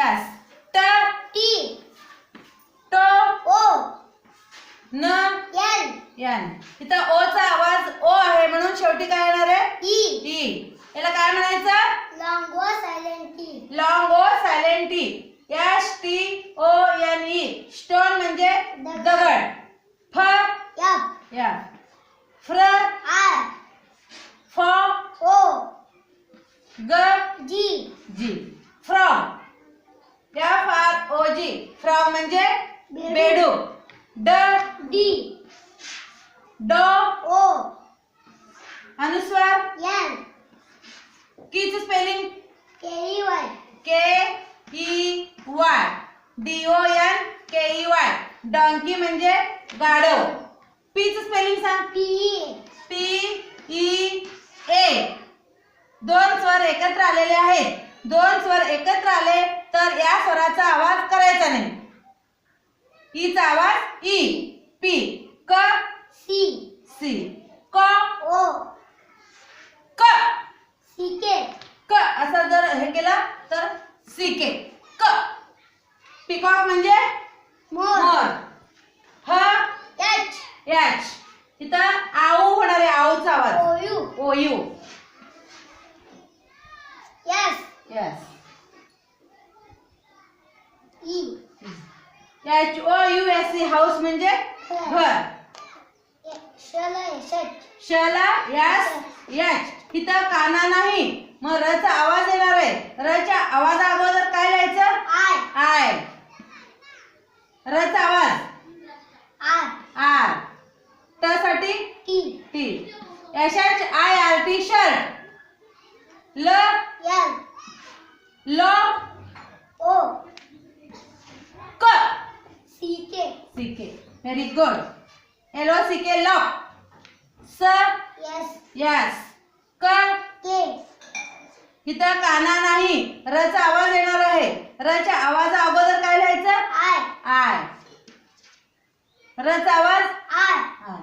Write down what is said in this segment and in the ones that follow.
Yes ट T ट ओ न एन एन इथं ओ चा आवाज ओ आहे म्हणून शेवटी काय येणार आहे? ई ई याला काय म्हणायचं? Long o silent T long O silent T S T O N E stone म्हणजे दगड. फ एफ या फ्र आर फ ओ ग G G frog F R O G frog म्हणजे. बेडूक ड डी. ड ओ. अनुस्वार. एन. कीच spelling K Y. K E Y. D O N K E Y donkey म्हणजे गाढव. पीच स्पेलिंग सांग. पी पी ई ए दोन स्वर एकत्र आलेले आहेत. दोन स्वर एकत्र आले तर या स्वराचा आवाज करायचा नाही. ईचा आवाज ई पी क सी. सी क ओ. क. C K. क. असं जर हे केलं तर सी के. क. पिकॉक म्हणजे? मोर. ह? एच एच इथं आऊ होणार आहे आऊचा आवाज. O U. O U. Yes. E H O U S C house म्हणजे घर. शल यस एच इथं काना नाही. मग रचा आवाज येणार आहे. रच्या आवाजा अगोदर काय लिहायचं? आय. आय. रचा आवाज? आर. आर. ट साठी T. T. S H I R T shirt. ल. एल. ल. ओ क C K C K very good L O C K lock स एस यस क के इथं काना नाही. रचा आवाज येणार आहे. रच्या आवाजा अगोदर काय लिहायचं? आय. आय. रचा आवाज? R I.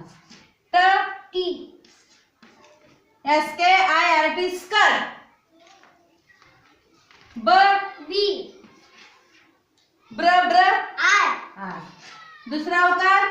ट T. S K I R T skirt ब बी ब्र ब्र आर आय दुसरा अवतार?